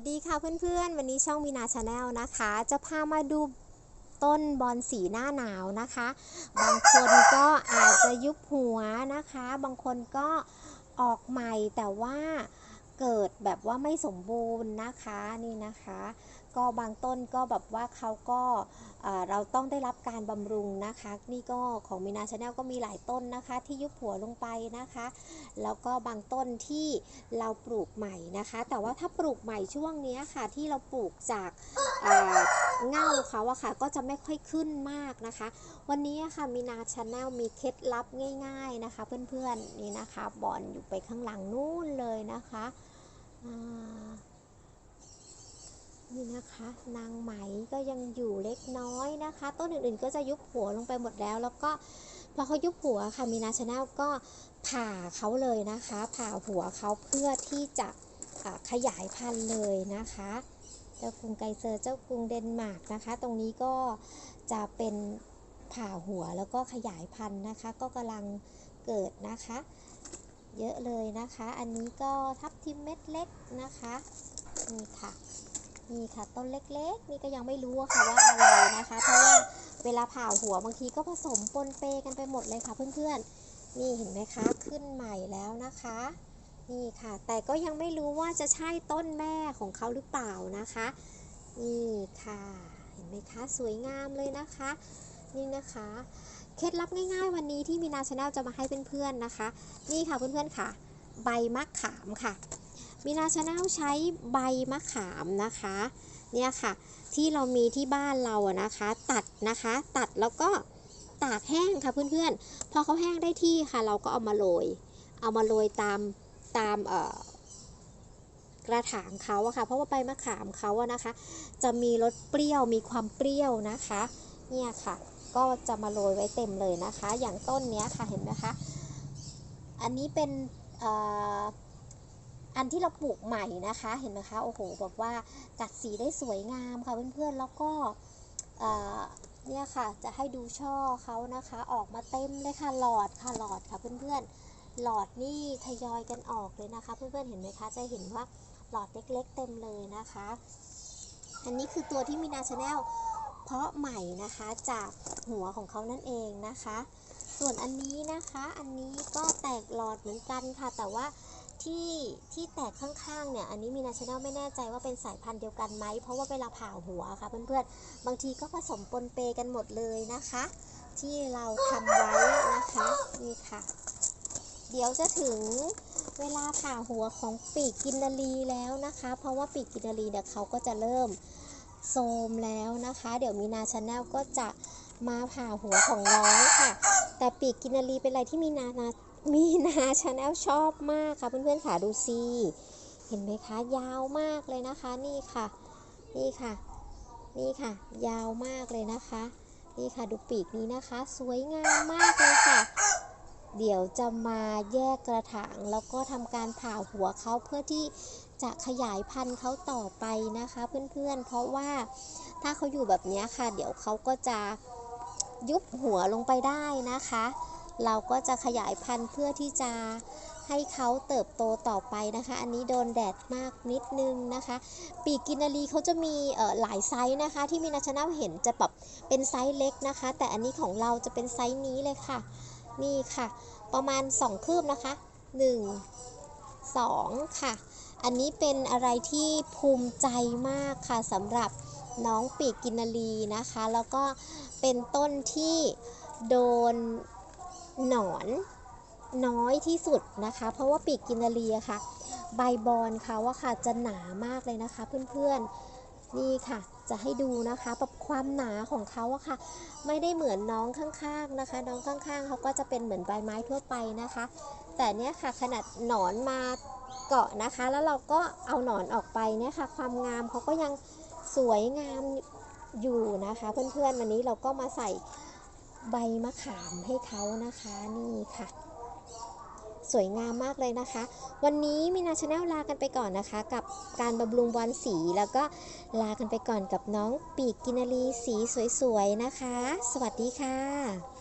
วัสดีค่ะเพื่อนๆ วันนี้ช่องมีนาชาแนลนะคะ จะพามาดูต้นบอนสีหน้าหนาวนะคะ บางคนก็อาจจะยุบหัวนะคะ บางคนก็ออกใหม่แต่ว่าเกิดแบบว่าไม่สมบูรณ์นะคะนี่นะคะ ก็บางต้นก็แบบว่าเขาก็เอ่อเราต้องได้รับการบำรุงนะคะ นี่ก็ของมีนาชาแนลก็มีหลายต้นนะคะ ที่ยุบหัวลงไปนะคะ แล้วก็บางต้นที่เราปลูกใหม่นะคะ แต่ว่าถ้าปลูกใหม่ช่วงนี้ค่ะ ที่เราปลูกจากเง่าเขาอะค่ะ ก็จะไม่ค่อยขึ้นมากนะคะ วันนี้ค่ะมีนาชาแนลมีเคล็ดลับง่าย ๆนะคะ เพื่อนๆนี่นะคะบอนอยู่ไปข้างหลังนู่นเลยนะคะอ่า นี่นะคะ นางไหมก็ยังอยู่เล็กน้อยนะคะ ต้นอื่นๆก็จะยุบหัวลงไปหมดแล้ว แล้วก็พอเขายุบหัวค่ะมีนาชาแนลก็ผ่าเขาเลยนะคะ ผ่าหัวเขาเพื่อที่จะขยายพันธุ์เลยนะคะเจ้ากรุงไกเซอร์เจ้ากรุงเดนมาร์กนะคะ ตรงนี้ก็จะเป็นผ่าหัวแล้วก็ขยายพันธุ์นะคะ ก็กำลังเกิดนะคะ เยอะเลยนะคะ อันนี้ก็ทับทิมเม็ดเล็กนะคะนี่ค่ะ นี่ค่ะต้นเล็กๆ นี่ก็ยังไม่รู้ค่ะว่าอะไรนะคะ เพราะว่าเวลาผ่าหัวบางทีก็ผสมปนเปกันไปหมดเลยค่ะเพื่อนๆ นี่เห็นไหมคะขึ้นใหม่แล้วนะคะ นี่ค่ะ แต่ก็ยังไม่รู้ว่าจะใช่ต้นแม่ของเขาหรือเปล่านะคะ นี่ค่ะเห็นไหมคะสวยงามเลยนะคะ นี่นะคะเคล็ดลับง่ายๆ วันนี้ที่มีนาชาแนลจะมาให้เพื่อนๆนะคะ นี่ค่ะเพื่อนๆค่ะ ใบมะขามค่ะ มีนาชาแนลใช้ใบมะขามนะคะ เนี่ยค่ะ ที่เรามีที่บ้านเราอะนะคะ ตัดนะคะ ตัดแล้วก็ตากแห้งค่ะเพื่อนๆ พอเขาแห้งได้ที่ค่ะ เราก็เอามาโรย เอามาโรยตามตามเอ่อกระถางเขาอะค่ะ เพราะว่าใบมะขามเขาอะนะคะ จะมีรสเปรี้ยวมีความเปรี้ยวนะคะ เนี่ยค่ะ ก็จะมาโรยไว้เต็มเลยนะคะ อย่างต้นเนี้ยค่ะเห็นไหมคะ อันนี้เป็นเอ่อ อันที่เราปลูกใหม่นะคะ เห็นไหมคะ โอ้โหแบบว่ากัดสีได้สวยงามค่ะเพื่อนๆ แล้วก็เอ่อเนี่ยค่ะ จะให้ดูช่อเขานะคะ ออกมาเต็มเลยค่ะ หลอดค่ะ หลอดค่ะเพื่อนๆ หลอดนี่ทยอยกันออกเลยนะคะ เพื่อนๆ เห็นไหมคะ จะเห็นว่าหลอดเล็กๆ เต็มเลยนะคะ อันนี้คือตัวที่มีนาชาแนลเพาะใหม่นะคะ จากหัวของเขานั่นเองนะคะ ส่วนอันนี้นะคะ อันนี้ก็แตกหลอดเหมือนกันค่ะ แต่ว่า ที่ที่แตกข้างๆเนี่ย อันนี้มีนาชาแนลไม่แน่ใจว่าเป็นสายพันธุ์เดียวกันไหม เพราะว่าเวลาผ่าหัวค่ะเพื่อนๆ บางทีก็ผสมปนเปกันหมดเลยนะคะ ที่เราทำไว้นะคะนี่ค่ะ เดี๋ยวจะถึงเวลาผ่าหัวของปีกกินนารีแล้วนะคะ เพราะว่าปีกกินนารีเนี่ยเขาก็จะเริ่มโทมแล้วนะคะ เดี๋ยวมีนาชาแนลก็จะมาผ่าหัวของน้องค่ะ แต่ปีกกินนารีเป็นอะไรที่มีนานา มีนาชาแนลชอบมากค่ะเพื่อนๆค่ะดูสิเห็นไหมคะ ยาวมากเลยนะคะนี่ค่ะ นี่ค่ะ นี่ค่ะ ยาวมากเลยนะคะ นี่ค่ะดูปีกนี้นะคะ สวยงามมากเลยค่ะ เดี๋ยวจะมาแยกกระถางแล้วก็ทำการผ่าหัวเขาเพื่อที่จะขยายพันธุ์เขาต่อไปนะคะเพื่อนๆ เพราะว่าถ้าเขาอยู่แบบนี้ค่ะ เดี๋ยวเขาก็จะยุบหัวลงไปได้นะคะ เราก็จะขยายพันธุ์เพื่อที่จะให้เขาเติบโตต่อไปนะคะ อันนี้โดนแดดมากนิดนึงนะคะ ปีกกินนารีเขาจะมีหลายไซส์นะคะ ที่มีนาชาแนลเห็นจะแบบเป็นไซส์เล็กนะคะ แต่อันนี้ของเราจะเป็นไซส์นี้เลยค่ะ นี่ค่ะ ประมาณ 2 คืบนะคะ 1 2 ค่ะ อันนี้เป็นอะไรที่ภูมิใจมากค่ะสำหรับน้องปีกกินนารีนะคะ แล้วก็เป็นต้นที่โดน หนอนน้อยที่สุดนะคะ เพราะว่าปีกกินนารีค่ะ ใบบอนเขาอะค่ะจะหนามากเลยนะคะ เพื่อนๆนี่ค่ะ จะให้ดูนะคะแบบความหนาของเขาอะค่ะ ไม่ได้เหมือนน้องข้างๆนะคะ น้องข้างๆเขาก็จะเป็นเหมือนใบไม้ทั่วไปนะคะ แต่เนี้ยค่ะขนาดหนอนมาเกาะนะคะ แล้วเราก็เอาหนอนออกไปเนี่ยค่ะ ความงามเขาก็ยังสวยงามอยู่นะคะ เพื่อนๆวันนี้เราก็มาใส่ ใบมะขามให้เขานะคะนี่ค่ะ สวยงามมากเลยนะคะ วันนี้มีนาชาแนลลากันไปก่อนนะคะ กับการบำรุงบอลสีแล้วก็ลากันไปก่อนกับน้องปีกกินารีสีสวยๆนะคะ สวัสดีค่ะ